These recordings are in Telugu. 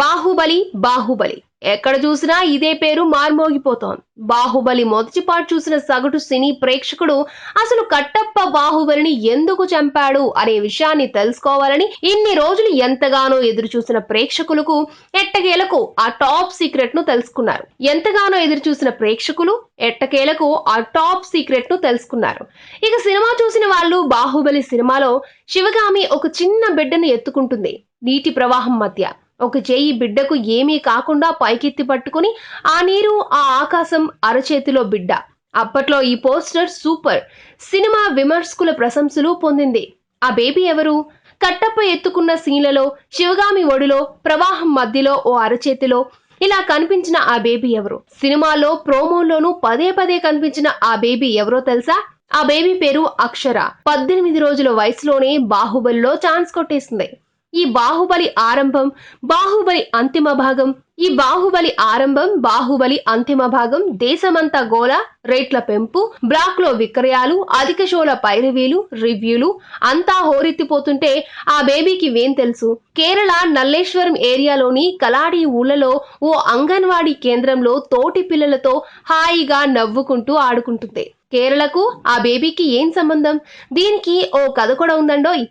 బాహుబలి బాహుబలి. ఎక్కడ చూసినా ఇదే పేరు మార్మోగిపోతోంది. బాహుబలి మొదటి పాటు చూసిన సగటు సినీ ప్రేక్షకుడు అసలు కట్టప్ప బాహుబలిని ఎందుకు చంపాడు అనే విషయాన్ని తెలుసుకోవాలని ఇన్ని రోజులు ఎంతగానో ఎదురు చూసిన ప్రేక్షకులకు ఎట్టకేలకు ఆ టాప్ సీక్రెట్ను తెలుసుకున్నారు. ఎంతగానో ఎదురు చూసిన ప్రేక్షకులు ఎట్టకేలకు ఆ టాప్ సీక్రెట్ను తెలుసుకున్నారు. ఇక సినిమా చూసిన వాళ్ళు బాహుబలి సినిమాలో శివగామి ఒక చిన్న బిడ్డను ఎత్తుకుంటుంది. నీటి ప్రవాహం మధ్య. ఒక చేయి బిడ్డకు ఏమీ కాకుండా పైకెత్తి పట్టుకుని ఆ నీరు ఆ ఆకాశం అరచేతిలో బిడ్డ. అప్పట్లో ఈ పోస్టర్ సూపర్. సినిమా విమర్శకుల ప్రశంసలు పొందింది. ఆ బేబీ ఎవరు? కట్టప్ప ఎత్తుకున్న సీన్లలో శివగామి ఒడిలో ప్రవాహం మధ్యలో ఓ అరచేతిలో ఇలా కనిపించిన ఆ బేబీ ఎవరు? సినిమాలో ప్రోమోలోనూ పదే పదే కనిపించిన ఆ బేబీ ఎవరో తెలుసా? ఆ బేబీ పేరు అక్షర. పద్దెనిమిది రోజుల వయసులోనే బాహుబలిలో ఛాన్స్ కొట్టేసింది. ఈ బాహుబలి ఆరంభం బాహుబలి అంతిమ భాగం ఈ బాహుబలి ఆరంభం బాహుబలి అంతిమ భాగం దేశమంతా గోల రేట్ల పెంపు బ్లాక్లో విక్రయాలు అధిక షోల పైరవీలు రివ్యూలు అంతా హోరెత్తిపోతుంటే ఆ బేబీకి వేం తెలుసు? కేరళ నల్లేశ్వరం ఏరియాలోని కలాడి ఊళ్ళలో ఓ అంగన్వాడీ కేంద్రంలో తోటి పిల్లలతో హాయిగా నవ్వుకుంటూ ఆడుకుంటుంది. కేరళకు ఆ బేబీకి ఏం సంబంధం? దీనికి ఓ కథ కూడా ఉందండోయ్.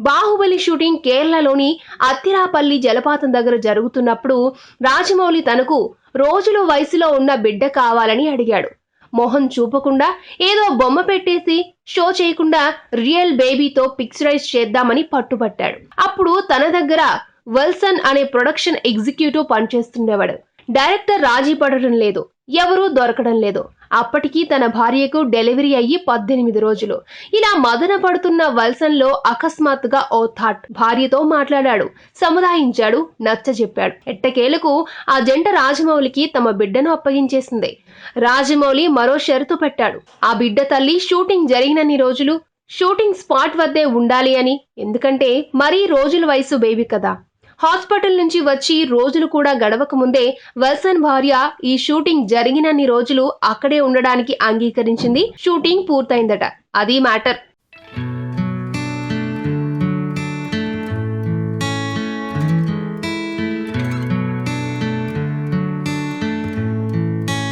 బాహుబలి షూటింగ్ కేరళలోని అత్తిరాపల్లి జలపాతం దగ్గర జరుగుతున్నప్పుడు రాజమౌళి తనకు రోజుల వయసులో ఉన్న బిడ్డ కావాలని అడిగాడు. మొహం చూపకుండా ఏదో బొమ్మ పెట్టేసి షో చేయకుండా రియల్ బేబీతో పిక్చరైజ్ చేద్దామని పట్టుబట్టాడు. అప్పుడు తన దగ్గర వల్సన్ అనే ప్రొడక్షన్ ఎగ్జిక్యూటివ్ పనిచేస్తుండేవాడు. డైరెక్టర్ రాజీ పడడం లేదు. ఎవరూ దొరకడం లేదు. అప్పటికీ తన భార్యకు డెలివరీ అయ్యి పద్దెనిమిది రోజులు. ఇలా మదన పడుతున్న వల్సన్లో అకస్మాత్తుగా ఓ థాట్. భార్యతో మాట్లాడాడు. సముదాయించాడు. నచ్చజెప్పాడు. ఎట్టకేలకు ఆ జంట రాజమౌళికి తమ బిడ్డను అప్పగించేసింది. రాజమౌళి మరో షరతు పెట్టాడు. ఆ బిడ్డ తల్లి షూటింగ్ జరిగినన్ని రోజులు షూటింగ్ స్పాట్ వద్దే ఉండాలి అని. ఎందుకంటే మరీ రోజుల వయసు బేబీ కదా. హాస్పిటల్ నుంచి వచ్చి రోజులు కూడా గడవక ముందే వల్సన్ భార్య ఈ షూటింగ్ జరిగినన్ని రోజులు అక్కడే ఉండడానికి అంగీకరించింది. షూటింగ్ పూర్తయిందట. అది మ్యాటర్.